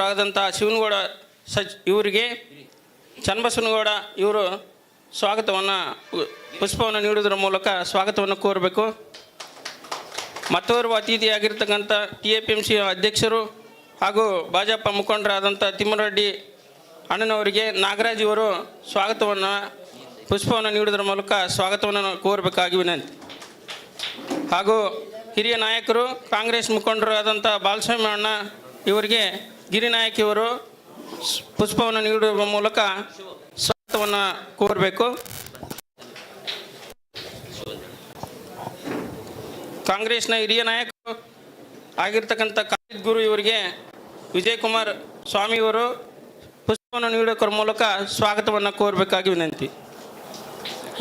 ಆದಂಥ ಶಿವನಗೌಡ ಸಚ್ ಇವರಿಗೆ ಚನ್ನಬಸವನಗೌಡ ಇವರು ಸ್ವಾಗತವನ್ನು, ಪುಷ್ಪವನ್ನು ನೀಡುವುದರ ಮೂಲಕ ಸ್ವಾಗತವನ್ನು ಕೋರಬೇಕು. ಮತ್ತೋರ್ವ ಅತಿಥಿಯಾಗಿರ್ತಕ್ಕಂಥ T A P M C ಅಧ್ಯಕ್ಷರು ಹಾಗೂ ಭಾಜಪ ಮುಖಂಡರಾದಂಥ ತಿಮ್ಮರೆಡ್ಡಿ ಅಣ್ಣನವರಿಗೆ ನಾಗರಾಜ್ ಇವರು ಸ್ವಾಗತವನ್ನು, ಪುಷ್ಪವನ್ನು ನೀಡುವುದರ ಮೂಲಕ ಸ್ವಾಗತವನ್ನು ಕೋರಬೇಕಾಗಿ ವಿನಂತಿ. ಹಾಗೂ ಹಿರಿಯ ನಾಯಕರು, ಕಾಂಗ್ರೆಸ್ ಮುಖಂಡರಾದಂಥ ಬಾಲಸ್ವಾಮಿ ಅಣ್ಣ ಇವರಿಗೆ ಗಿರಿನಾಯಕ್ ಇವರು ಪುಷ್ಪವನ್ನು ನೀಡುವ ಮೂಲಕ ಸ್ವಾಗತವನ್ನು ಕೋರಬೇಕು. ಕಾಂಗ್ರೆಸ್ನ ಹಿರಿಯ ನಾಯಕರು ಆಗಿರ್ತಕ್ಕಂಥ ಕಾಲಿದ್ ಗುರು ಇವರಿಗೆ ವಿಜಯಕುಮಾರ್ ಸ್ವಾಮಿಯವರು ಪುಷ್ಪವನ್ನು ನೀಡೋದ್ರ ಮೂಲಕ ಸ್ವಾಗತವನ್ನು ಕೋರಬೇಕಾಗಿ ವಿನಂತಿ.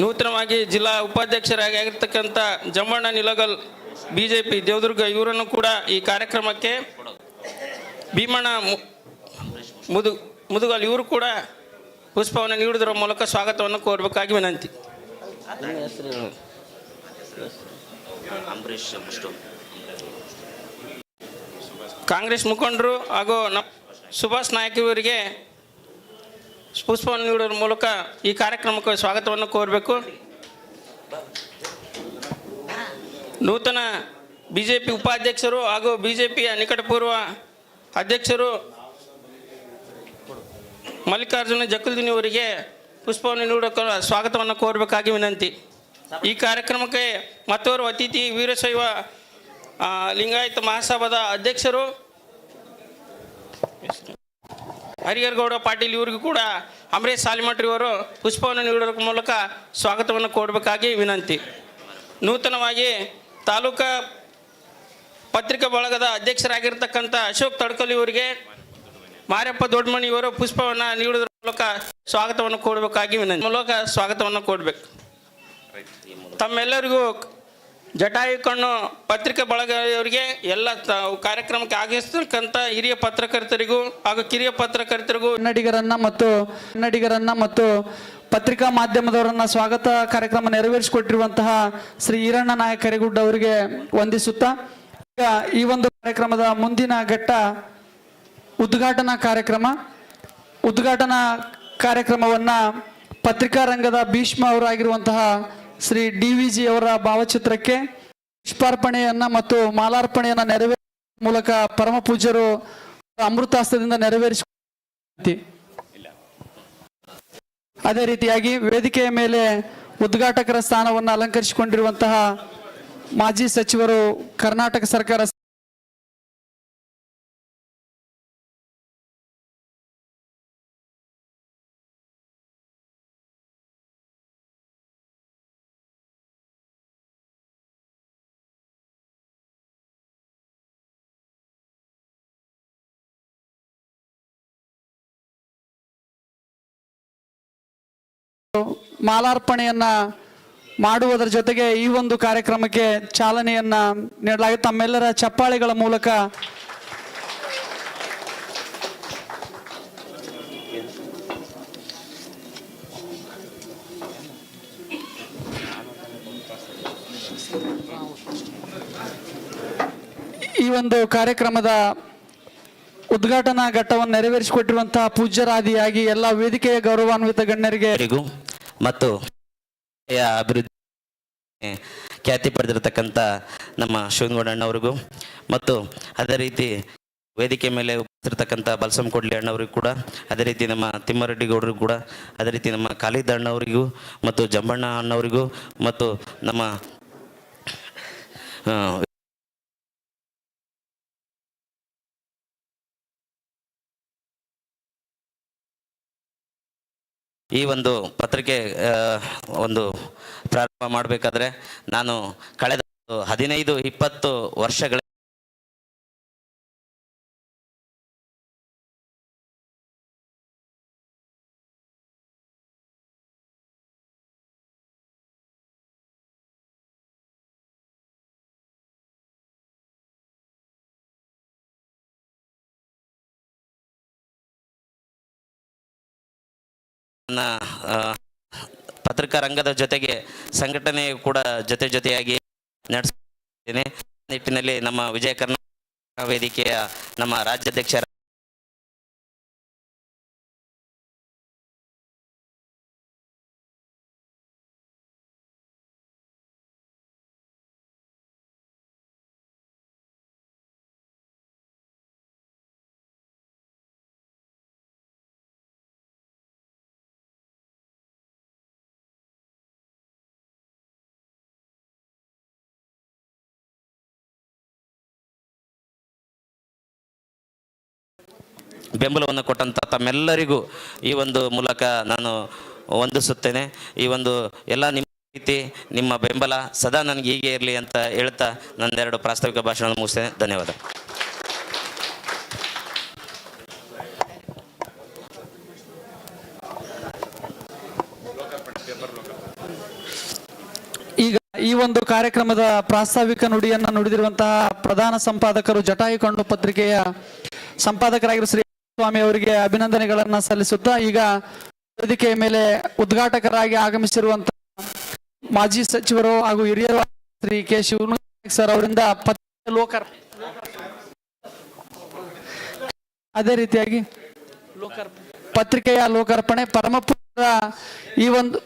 ನೂತನವಾಗಿ ಜಿಲ್ಲಾ ಉಪಾಧ್ಯಕ್ಷರಾಗಿ ಆಗಿರ್ತಕ್ಕಂಥ Jammanna Nilagal B J P Devadurga ಇವರನ್ನು ಕೂಡ ಈ ಕಾರ್ಯಕ್ರಮಕ್ಕೆ ಭೀಮಣ್ಣ ಮುದು ಮುದುಗಲ್ ಇವರು ಕೂಡ ಪುಷ್ಪವನ್ನು ನೀಡುವುದರ ಮೂಲಕ ಸ್ವಾಗತವನ್ನು ಕೋರಬೇಕಾಗಿ ವಿನಂತಿ. ಕಾಂಗ್ರೆಸ್ ಮುಖಂಡರು ಹಾಗೂ ನಮ್ಮ ಸುಭಾಷ್ ನಾಯಕ್ ಇವರಿಗೆ ಪುಷ್ಪವನ್ನು ನೀಡುವ ಮೂಲಕ ಈ ಕಾರ್ಯಕ್ರಮಕ್ಕೆ ಸ್ವಾಗತವನ್ನು ಕೋರಬೇಕು. ನೂತನ ಬಿ ಜೆ ಪಿ ಉಪಾಧ್ಯಕ್ಷರು ಹಾಗೂ ಬಿ ಜೆ ಪಿಯ ನಿಕಟಪೂರ್ವ ಅಧ್ಯಕ್ಷರು ಮಲ್ಲಿಕಾರ್ಜುನ ಜಕುಲ್ದಿನಿ ಅವರಿಗೆ ಪುಷ್ಪವನ್ನು ನೀಡೋಕೆ ಸ್ವಾಗತವನ್ನು ಕೋರಬೇಕಾಗಿ ವಿನಂತಿ. ಈ ಕಾರ್ಯಕ್ರಮಕ್ಕೆ ಮತ್ತೋರ್ವ ಅತಿಥಿ ವೀರಶೈವ ಲಿಂಗಾಯತ ಮಹಾಸಭಾದ ಅಧ್ಯಕ್ಷರು ಹರಿಹರಗೌಡ ಪಾಟೀಲ್ ಇವರಿಗೂ ಕೂಡ ಅಮರೇಶ್ ಸಾಲಿಮಟ್ರಿ ಅವರು ಪುಷ್ಪವನ್ನು ನೀಡೋದ್ರ ಮೂಲಕ ಸ್ವಾಗತವನ್ನು ಕೋರಬೇಕಾಗಿ ವಿನಂತಿ. ನೂತನವಾಗಿ ತಾಲೂಕಾ ಪತ್ರಿಕಾ ಬಳಗದ ಅಧ್ಯಕ್ಷರಾಗಿರ್ತಕ್ಕಂಥ ಅಶೋಕ್ ತಡ್ಕಲಿ ಇವರಿಗೆ ಮಾರಪ್ಪ ದೊಡ್ಡಮಣಿ ಇವರು ಪುಷ್ಪವನ್ನು ನೀಡುವುದರ ಮೂಲಕ ಸ್ವಾಗತವನ್ನು ಕೊಡಬೇಕಾಗಿ ವಿನಂತಿ. ಮೂಲಕ ಸ್ವಾಗತವನ್ನು ಕೊಡಬೇಕು. ತಮ್ಮೆಲ್ಲರಿಗೂ ಜಟಾಯು ಕಣ್ಣು ಪತ್ರಿಕೆ ಬಳಗದವರಿಗೆ ಎಲ್ಲ ಕಾರ್ಯಕ್ರಮಕ್ಕೆ ಆಗಮಿಸ್ತಕ್ಕಂಥ ಹಿರಿಯ ಪತ್ರಕರ್ತರಿಗೂ ಹಾಗೂ ಕಿರಿಯ ಪತ್ರಕರ್ತರಿಗೂ ಕನ್ನಡಿಗರನ್ನ ಮತ್ತು ಕನ್ನಡಿಗರನ್ನ ಮತ್ತು ಪತ್ರಿಕಾ ಮಾಧ್ಯಮದವರನ್ನ ಸ್ವಾಗತ ಕಾರ್ಯಕ್ರಮ ನೆರವೇರಿಸಿಕೊಟ್ಟಿರುವಂತಹ ಶ್ರೀ ಈರಣ್ಣ ನಾಯಕರಿಗುಡ್ಡ ಅವರಿಗೆ ವಂದಿಸುತ್ತಾ ಈ ಒಂದು ಕಾರ್ಯಕ್ರಮದ ಮುಂದಿನ ಘಟ್ಟ ಉದ್ಘಾಟನಾ ಕಾರ್ಯಕ್ರಮ. ಉದ್ಘಾಟನಾ ಕಾರ್ಯಕ್ರಮವನ್ನ ಪತ್ರಿಕಾ ರಂಗದ ಭೀಷ್ಮ ಅವರಾಗಿರುವಂತಹ ಶ್ರೀ ಡಿ ವಿ ಜಿ ಅವರ ಭಾವಚಿತ್ರಕ್ಕೆ ಪುಷ್ಪಾರ್ಪಣೆಯನ್ನ ಮತ್ತು ಮಾಲಾರ್ಪಣೆಯನ್ನ ನೆರವೇರಿಸುವ ಮೂಲಕ ಪರಮ ಪೂಜ್ಯರು ಅಮೃತಾಸ್ತ್ರದಿಂದ ನೆರವೇರಿಸ ಅದೇ ರೀತಿಯಾಗಿ ವೇದಿಕೆಯ ಮೇಲೆ ಉದ್ಘಾಟಕರ ಸ್ಥಾನವನ್ನು ಅಲಂಕರಿಸಿಕೊಂಡಿರುವಂತಹ ಮಾಜಿ ಸಚಿವರು ಕರ್ನಾಟಕ ಸರ್ಕಾರ ಮಾಲಾರ್ಪಣೆಯನ್ನ ಮಾಡುವುದರ ಜೊತೆಗೆ ಈ ಒಂದು ಕಾರ್ಯಕ್ರಮಕ್ಕೆ ಚಾಲನೆಯನ್ನ ನೀಡಲಾಗಿದೆ ತಮ್ಮೆಲ್ಲರ ಚಪ್ಪಾಳೆಗಳ ಮೂಲಕ ಈ ಒಂದು ಕಾರ್ಯಕ್ರಮದ ಉದ್ಘಾಟನಾ ಘಟ್ಟವನ್ನು ನೆರವೇರಿಸಿಕೊಟ್ಟಿರುವಂತಹ ಪೂಜ್ಯರಾದಿಯಾಗಿ ಎಲ್ಲ ವೇದಿಕೆಯ ಗೌರವಾನ್ವಿತ ಗಣ್ಯರಿಗೆ ಮತ್ತು ಅಭಿವೃದ್ಧಿ ಖ್ಯಾತಿ ಪಡೆದಿರತಕ್ಕಂಥ ನಮ್ಮ ಶಿವನಗೌಡ ಅಣ್ಣವರಿಗೂ ಮತ್ತು ಅದೇ ರೀತಿ ವೇದಿಕೆ ಮೇಲೆ ಉಪಸ್ಥಿರತಕ್ಕಂಥ ಬಲಸಂ ಕೊಡ್ಲಿ ಅಣ್ಣವ್ರಿಗೂ ಕೂಡ, ಅದೇ ರೀತಿ ನಮ್ಮ ತಿಮ್ಮರೆಡ್ಡಿ ಗೌಡರಿಗೂ ಕೂಡ, ಅದೇ ರೀತಿ ನಮ್ಮ ಖಾಲಿದ್ ಅಣ್ಣವರಿಗೂ ಮತ್ತು ಜಂಬಣ್ಣ ಅಣ್ಣವರಿಗೂ ಮತ್ತು ನಮ್ಮ ಈ ಒಂದು ಪತ್ರಿಕೆ ಒಂದು ಪ್ರಾರಂಭ ಮಾಡಬೇಕಾದ್ರೆ ನಾನು ಕಳೆದ ಹದಿನೈದು ಇಪ್ಪತ್ತು ವರ್ಷಗಳ ಪತ್ರಿಕಾ ರಂಗದ ಜೊತೆಗೆ ಸಂಘಟನೆ ಕೂಡ ಜೊತೆ ಜೊತೆಯಾಗಿ ನಡೆಸುತ್ತೇನೆ ನಿಟ್ಟಿನಲ್ಲಿ ನಮ್ಮ ವಿಜಯ ಕರ್ನಾಟಕ ವೇದಿಕೆಯ ನಮ್ಮ ರಾಜ್ಯಾಧ್ಯಕ್ಷ ಬೆಂಬಲವನ್ನು ಕೊಟ್ಟಂಥ ತಮ್ಮೆಲ್ಲರಿಗೂ ಈ ಒಂದು ಮೂಲಕ ನಾನು ವಂದಿಸುತ್ತೇನೆ. ಈ ಒಂದು ಎಲ್ಲ ನಿಮ್ಮ ರೀತಿ ನಿಮ್ಮ ಬೆಂಬಲ ಸದಾ ನನಗೆ ಹೀಗೆ ಇರಲಿ ಅಂತ ಹೇಳ್ತಾ ನನ್ನೆರಡು ಪ್ರಾಸ್ತಾವಿಕ ಭಾಷಣ ಮುಗಿಸ್ತೇನೆ. ಧನ್ಯವಾದ. ಈಗ ಈ ಒಂದು ಕಾರ್ಯಕ್ರಮದ ಪ್ರಾಸ್ತಾವಿಕ ನುಡಿಯನ್ನು ನುಡಿದಿರುವಂತಹ ಪ್ರಧಾನ ಸಂಪಾದಕರು ಜಟಾಯು ಕಣ್ಣು ಪತ್ರಿಕೆಯ ಸಂಪಾದಕರಾಗಿರುವ ಶ್ರೀ ಸ್ವಾಮಿ ಅವರಿಗೆ ಅಭಿನಂದನೆಗಳನ್ನ ಸಲ್ಲಿಸುತ್ತಾ ಈಗ ವೇದಿಕೆ ಮೇಲೆ ಉದ್ಘಾಟಕರಾಗಿ ಆಗಮಿಸಿರುವಂತ ಮಾಜಿ ಸಚಿವರು ಹಾಗೂ ಹಿರಿಯರು ಶ್ರೀ ಕೆ ಸರ್ ಅವರಿಂದ ಲೋಕರ್ ಲೋಕಾರ್. ಅದೇ ರೀತಿಯಾಗಿ ಪತ್ರಿಕೆಯ ಲೋಕಾರ್ಪಣೆ ಪರಮಪುರ ಈ ಒಂದು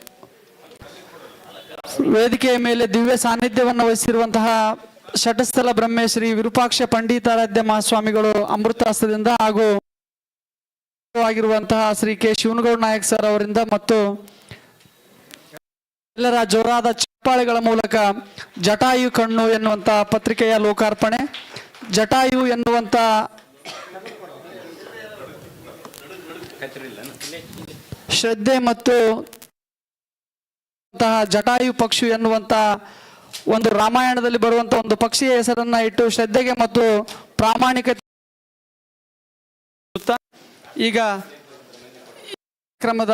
ವೇದಿಕೆಯ ಮೇಲೆ ದಿವ್ಯ ಸಾನ್ನಿಧ್ಯವನ್ನು ವಹಿಸಿರುವಂತಹ ಷಟಸ್ಥಲ ಬ್ರಹ್ಮೇಶ್ರೀ ವಿರೂಪಾಕ್ಷ ಪಂಡಿತಾರಾಧ್ಯ ಮಹಾಸ್ವಾಮಿಗಳು ಅಮೃತಾಸ್ತ್ರದಿಂದ ಹಾಗೂ ಆಗಿರುವಂತಹ ಶ್ರೀ ಕೆ. ಶಿವನಗೌಡ ನಾಯಕ್ ಸರ್ ಅವರಿಂದ ಮತ್ತು ಎಲ್ಲರ ಜೋರಾದ ಚಪ್ಪಾಳೆಗಳ ಮೂಲಕ ಜಟಾಯು ಕಣ್ಣು ಎನ್ನುವಂತಹ ಪತ್ರಿಕೆಯ ಲೋಕಾರ್ಪಣೆ. ಜಟಾಯು ಎನ್ನುವಂತ ಶ್ರದ್ಧೆ ಮತ್ತು ಜಟಾಯು ಪಕ್ಷಿ ಎನ್ನುವಂತ ಒಂದು ರಾಮಾಯಣದಲ್ಲಿ ಬರುವಂತಹ ಒಂದು ಪಕ್ಷಿಯ ಹೆಸರನ್ನ ಇಟ್ಟು ಶ್ರದ್ಧೆಗೆ ಮತ್ತು ಪ್ರಾಮಾಣಿಕತೆ ಈಗ ಕ್ರಮದ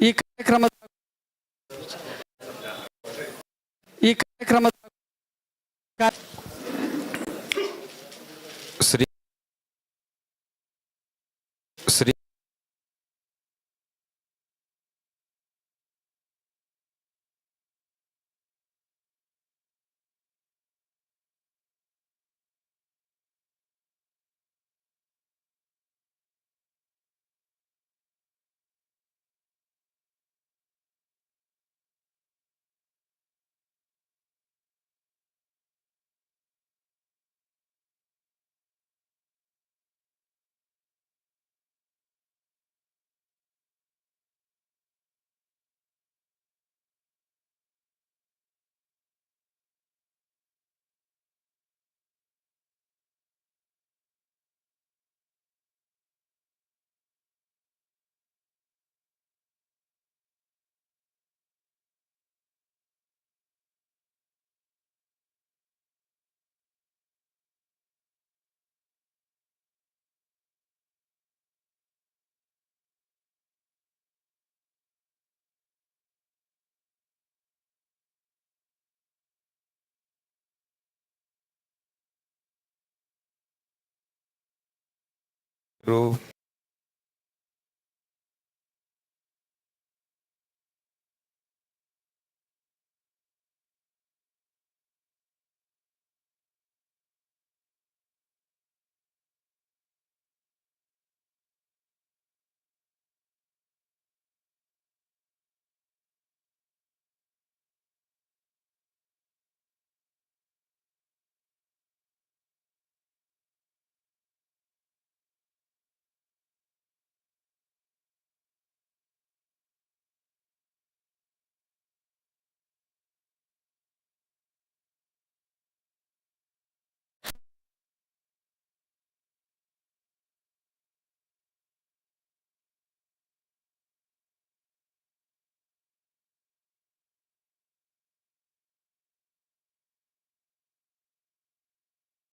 ಈ ಕಾರ್ಯಕ್ರಮದ ಈ ಕಾರ್ಯಕ್ರಮದ through